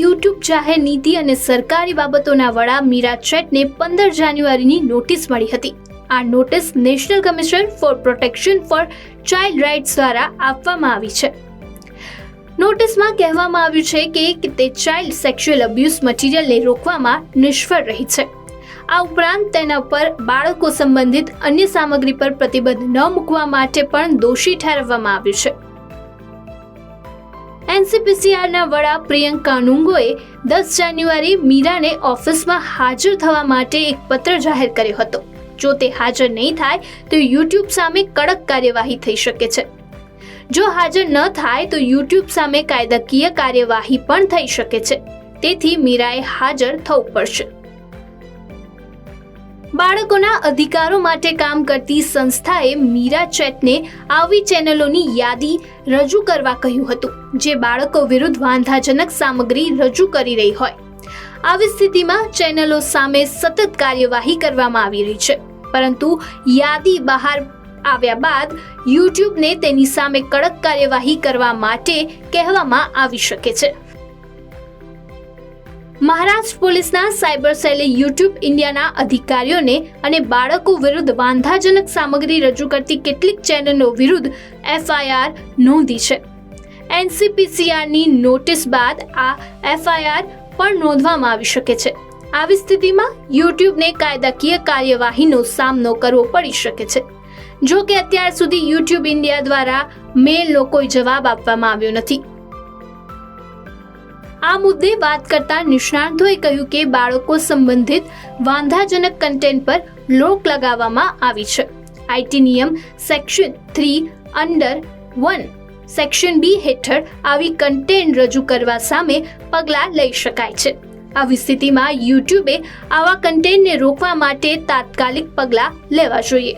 YouTube જાહેર નીતિ અને સરકારી બાબતોના વડા મીરા ચેટને પંદર જાન્યુઆરીની નોટિસ મળી હતી. આ notice national commission for protection for child rights દ્વારા આપવામાં આવી છે. નોટિસમાં કહેવામાં આવ્યું છે કે તે ચાઇલ્ડ સેક્સ્યુઅલ અબ્યુઝ મટીરિયલને રોકવામાં નિષ્ફળ રહી છે. આ ઉપરાંત તેના પર બાળકો સંબંધિત અન્ય સામગ્રી પર પ્રતિબંધ ન મૂકવા માટે પણ દોષી ઠેરવવામાં આવ્યું છે. એનસીપીસીઆરના વડા પ્રિયંક કાનુંગોએ દસ જાન્યુઆરી મીરાને ઓફિસમાં હાજર થવા માટે એક પત્ર જાહેર કર્યો હતો. જો તે હાજર નહીં થાય, તો યુટ્યુબ સામે કડક કાર્યવાહી થઈ શકે છે. જો હાજર ન થાય, તો યુટ્યુબ સામે કાયદાકીય કાર્યવાહી પણ થઈ શકે છે. તેથી મીરાએ હાજર થવું પડશે. બાળકોના અધિકારો માટે કામ કરતી સંસ્થાએ મીરા ચેટને આવી ચેનલોની યાદી રજૂ કરવા કહ્યું હતું, જે બાળકો વિરુદ્ધ વાંધાજનક સામગ્રી રજૂ કરી રહી હોય. આવી સ્થિતિમાં ચેનલો સામે સતત કાર્યવાહી કરવામાં આવી રહી છે, પરંતુ યાદી બહાર આવ્યા બાદ યુટ્યુબને તેની સામે કડક કાર્યવાહી કરવા માટે કહેવામાં આવી શકે છે. મહારાષ્ટ્ર પોલીસના સાયબર સેલે યુટ્યુબ ઇન્ડિયાના અધિકારીઓને અને બાળકો વિરુદ્ધ વાંધાજનક સામગ્રી રજૂ કરતી કેટલીક ચેનલો વિરુદ્ધ એફઆઈઆર નોંધી છે. એનસીપીસીઆરની નોટિસ બાદ આ એફઆઈઆર પણ નોંધવામાં આવી શકે છે. આવી સ્થિતિમાં યુટ્યુબને કાયદાકીય કાર્યવાહીનો સામનો કરવો પડી શકે છે. જો કે અત્યાર સુધી યુટ્યુબ ઇન્ડિયા દ્વારા મેલ લોકોએ જવાબ આપવામાં આવ્યો નથી. આ મુદ્દે વાત કરતા નિષ્ણાંતોએ કહ્યું કે બાળકો સંબંધિત વાંધાજનક કન્ટેન્ટ પર રોક લગાવવામાં આવી છે. આઈટી નિયમ section three under one section B હેઠળ આવી કન્ટેન્ટ રજૂ કરવા સામે પગલાં લઈ શકાય છે. આવી સ્થિતિમાં યુટ્યુબે આવા કન્ટેન્ટને રોકવા માટે તાત્કાલિક પગલાં લેવા જોઈએ.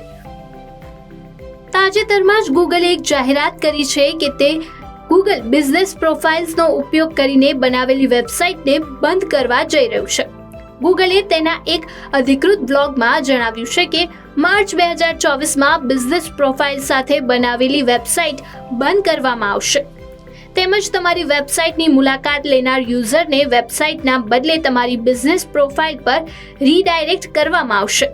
તાજેતરમાં જ ગૂગલે એક જાહેરાત કરી છે કે તે ગૂગલ બિઝનેસ પ્રોફાઇલ્સનો ઉપયોગ કરીને બનાવેલી વેબસાઇટને બંધ કરવા જઈ રહ્યું છે. ગૂગલે તેના એક અધિકૃત બ્લોગમાં જણાવ્યું છે કે, માર્ચ બે હજાર ચોવીસમાં બિઝનેસ પ્રોફાઇલ સાથે બનાવેલી વેબસાઇટ બંધ કરવામાં આવશે. તેમજ તમારી વેબસાઇટની મુલાકાત લેનાર યુઝરને વેબસાઇટના બદલે તમારી બિઝનેસ પ્રોફાઇલ પર રીડાયરેક્ટ કરવામાં આવશે.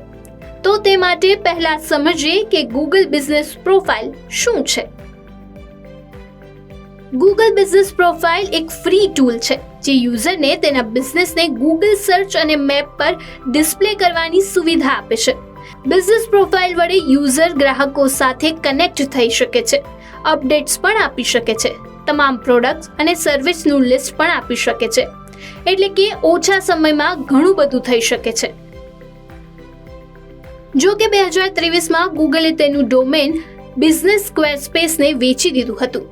તો તે માટે પહેલા સમજીએ કે ગૂગલ બિઝનેસ પ્રોફાઇલ શું છે. ગૂગલ બિઝનેસ પ્રોફાઇલ એક ફ્રી ટૂલ છે, જે યુઝરને તેના બિઝનેસને ગૂગલ સર્ચ અને મેપ પર ડિસ્પ્લે કરવાની સુવિધા આપે છે. બિઝનેસ પ્રોફાઇલ વડે યુઝર ગ્રાહકો સાથે કનેક્ટ થઈ શકે છે અપડેટ્સ પણ આપી શકે છે, તમામ પ્રોડક્ટ્સ અને સર્વિસનું લિસ્ટ પણ આપી શકે છે, એટલે કે ઓછા સમયમાં ઘણું બધું થઈ શકે છે. જો કે બે હજાર ત્રેવીસમાં ગૂગલે તેનું ડોમેન બિઝનેસ સ્ક્વેર સ્પેસને વેચી દીધું હતું.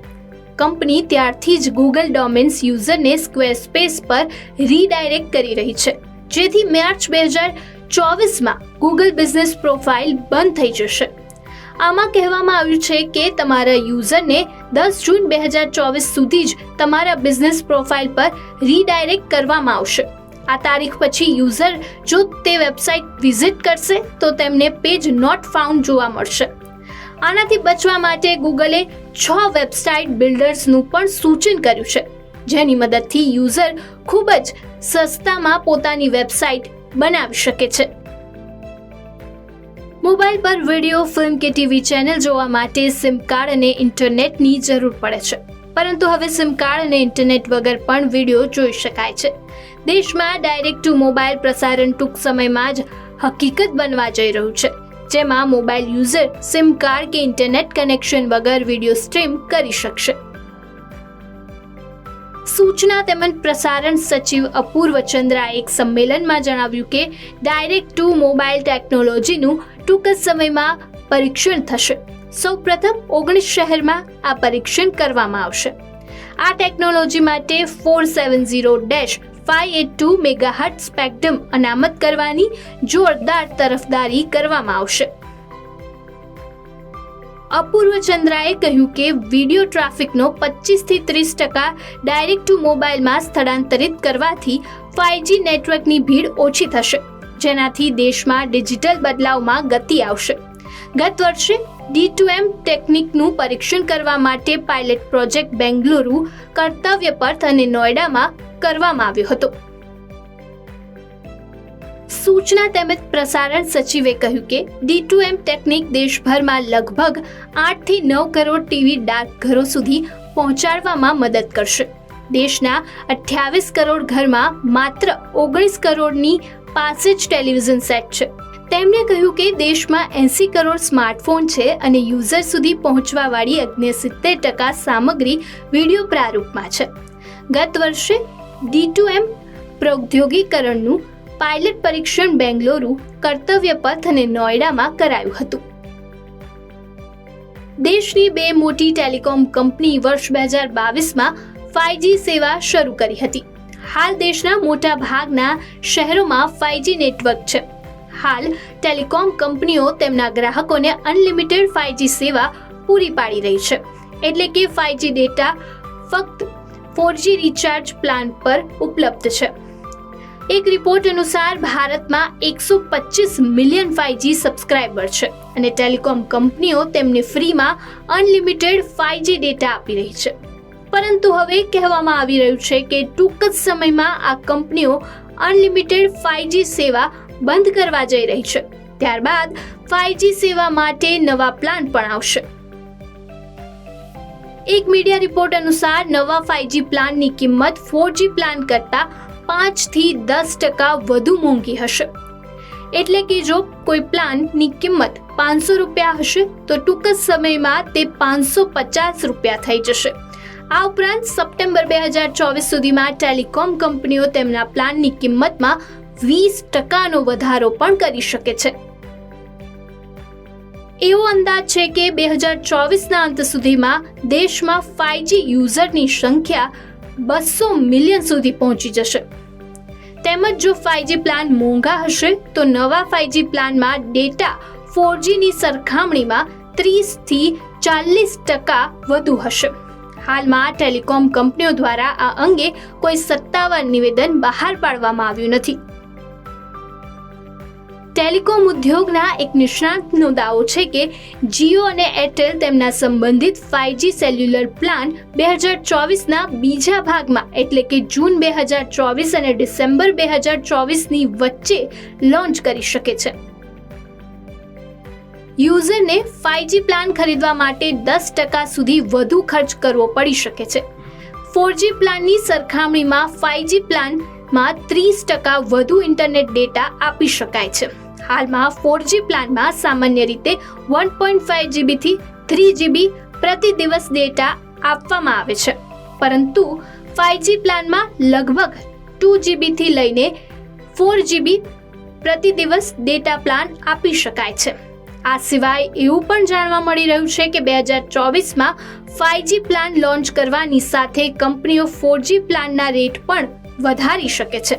કંપની ત્યારથી જ ગૂગલ ડોમેન્સ યુઝરને સ્ક્વેર સ્પેસ પર રીડાયરેક્ટ કરી રહી છે. જેથી માર્ચ બે હજાર ચોવીસમાં ગૂગલ બિઝનેસ પ્રોફાઇલ બંધ થઈ જશે. આમાં કહેવામાં આવ્યું છે કે તમારા યુઝરને દસ જૂન બે હજાર ચોવીસ સુધી જ તમારા બિઝનેસ પ્રોફાઇલ પર રીડાયરેક્ટ કરવામાં આવશે. આ તારીખ પછી યુઝર જો તે વેબસાઇટ વિઝિટ કરશે તો તેમને પેજ નોટ ફાઉન્ડ જોવા મળશે. આનાથી બચવા માટે ગૂગલે છ વેબસાઇટ બિલ્ડર્સનું પણ સૂચન કર્યું છે, જેની મદદથી યુઝર ખૂબ જ સસ્તામાં પોતાની વેબસાઇટ બનાવી શકે છે. મોબાઈલ પર વીડિયો, ફિલ્મ કે ટીવી ચેનલ જોવા માટે સિમ કાર્ડ અને ઇન્ટરનેટની જરૂર પડે છે, પરંતુ હવે સિમ કાર્ડ અને ઇન્ટરનેટ વગર પણ વીડિયો જોઈ શકાય છે. દેશમાં ડાયરેક્ટ ટુ મોબાઈલ પ્રસારણ ટૂંક સમયમાં જ હકીકત બનવા જઈ રહ્યું છે. જેમાં મોબાઈલ યુઝર, સિમ કાર્ડ કે ઇન્ટરનેટ કનેક્શન વગર વીડિયો સ્ટ્રીમ કરી શકશે. સૂચના તેમજ પ્રસારણ સચિવ અપૂર્વ ચંદ્રાએ એક સંમેલનમાં જણાવ્યું કે ડાયરેક્ટ ટુ મોબાઈલ ટેકનોલોજીનું ટૂંક જ સમયમાં પરીક્ષણ થશે. સૌપ્રથમ ઓગણીસ શહેરમાં આ પરીક્ષણ કરવામાં આવશે. આ ટેકનોલોજી માટે four seven zero dash five eight two megahertz spectrum અનામત કરવાની જોરદાર તરફદારી કરવામાં આવશે. અપૂર્વ ચંદ્રાએ કહ્યું કે વીડિયો ટ્રાફિકનો પચીસથી ત્રીસ ટકા ડાયરેક્ટ ટુ મોબાઈલમાં સ્થળાંતરિત કરવાથી ફાઇવજી નેટવર્કની ભીડ ઓછી થશે, જેનાથી દેશમાં ડિજિટલ બદલાવમાં ગતિ આવશે. ગત વર્ષે ડી ટુ એમ ટેકનિકનું પરીક્ષણ કરવા માટે પાયલટ પ્રોજેક્ટ બેંગલુરુ કર્તવ્ય પર્થ અને નોઈડામાં કરવામાં આવ્યો હતો. સૂચના તેમજ પ્રસારણ સચિવે કહ્યું કે ડી ટુ એમ ટેકનિક દેશભરમાં લગભગ આઠથી નવ કરોડ ટીવી ડાર્કઘરો સુધી પહોંચાડવામાં મદદ કરશે. દેશના અઠ્યાવીસ કરોડ ઘરમાં માત્ર ઓગણીસ કરોડની પાસે જ ટેલિવિઝન સેટ છે. તેમણે કહ્યું કે દેશમાં એંસી કરોડ સ્માર્ટફોન છે અને યુઝર સુધી પહોંચવાવાળી અગ્નેસિત્તેર ટકા સામગ્રી વીડિયો પ્રારૂપમાં છે. ગત વર્ષે ડી ટુ એમ પ્રૌદ્યોગિકરણનું પાયલટ પરીક્ષણ બેંગલુરુ કર્તવ્ય પથ અને નોઈડામાં કરાયું હતું. દેશની બે મોટી ટેલિકોમ કંપની વર્ષ બે હજાર બાવીસમાં ફાઇવજી સેવા શરૂ કરી હતી. હાલ દેશના મોટા ભાગના શહેરોમાં ફાઇવજી નેટવર્ક છે. હાલ ટેલિકોમ કંપનીઓ તેમના ગ્રાહકોને અનલિમિટેડ ફાઇવજી સેવા પૂરી પાડી રહી છે. એટલે કે ફાઇવજી ડેટા ફક્ત ફોરજી રિચાર્જ પ્લાન પર ઉપલબ્ધ છે. એક રિપોર્ટ અનુસાર ભારતમાં એકસો પચીસ મિલિયન ફાઇવજી સબસ્ક્રાઇબર છે અને ટેલિકોમ કંપનીઓ તેમને ફ્રીમાં અનલિમિટેડ ફાઇવજી ડેટા આપી રહી છે. પરંતુ હવે કહેવામાં આવી રહ્યું છે કે ટૂંક જ સમયમાં આ કંપનીઓ અનલિમિટેડ ફાઇવજી સેવા બંધ કરવા જઈ રહી છે. ત્યારબાદ ફાઈવજી સેવા માટે નવા પ્લાન પણ આવશે. એક મીડિયા રિપોર્ટ અનુસાર નવા ફાઇવજી પ્લાનની કિંમત ફોરજી પ્લાન કરતાં પાંચથી દસ ટકા વધુ મોંઘી હશે. એટલે કે જો કોઈ પ્લાનની કિંમત પાંચસો રૂપિયા હશે, તો ટૂંક જ સમયમાં તે પાંચસો પચાસ રૂપિયા થઈ જશે. આ ઉપરાંત સપ્ટેમ્બર બે હજાર ચોવીસ સુધીમાં ટેલિકોમ કંપનીઓ તેમના પ્લાનની કિંમતમાં વીસ ટકાનો વધારો પણ કરી શકે છે. એવો અંદાજ છે કે બે હજાર ચોવીસના અંત સુધીમાં દેશમાં ફાઇવજી યુઝરની સંખ્યા બસો મિલિયન સુધી પહોંચી જશે. તેમજ જો ફાઇવજી પ્લાન મોંઘા હશે, તો નવા ફાઇવજી પ્લાનમાં ડેટા ફોરજીની સરખામણીમાં ત્રીસથી ચાલીસ ટકા વધુ હશે. હાલમાં ટેલિકોમ કંપનીઓ દ્વારા આ અંગે કોઈ સત્તાવાર નિવેદન બહાર પાડવામાં આવ્યું નથી. ટેલિકોમ ઉદ્યોગના એક નિષ્ણાંતનો દાવો છે કે જીઓ અને એરટેલ તેમના સંબંધિત ફાઇવજી સેલ્યુલર પ્લાન બે હજાર ચોવીસના બીજા ભાગમાં, એટલે કે જૂન બે હજાર ચોવીસ અને ડિસેમ્બર બે હજાર ચોવીસની વચ્ચે લોન્ચ કરી શકે છે. યુઝરને ફાઇવજી પ્લાન ખરીદવા માટે દસ ટકા સુધી વધુ ખર્ચ કરવો પડી શકે છે. ફોરજી પ્લાનની સરખામણીમાં ફાઇવજી પ્લાનમાં ત્રીસ ટકા વધુ ઇન્ટરનેટ ડેટા આપી શકાય છે. હાલમાં ફોરજી પ્લાનમાં સામાન્ય રીતે વન પોઈન્ટ ફાઇવ જીબીથી થ્રી જીબી પ્રતિ દિવસ ડેટા આપવામાં આવે છે. પરંતુ ફાઇવજી પ્લાનમાં લગભગ ટુ જીબીથી લઈને ફોર જીબી પ્રતિ દિવસ ડેટા પ્લાન આપી શકાય છે. આ સિવાય એવું પણ જાણવા મળી રહ્યું છે કે બે હજાર ચોવીસમાં ફાઇવજી પ્લાન લોન્ચ કરવાની સાથે કંપનીઓ ફોરજી પ્લાનના રેટ પણ વધારી શકે છે.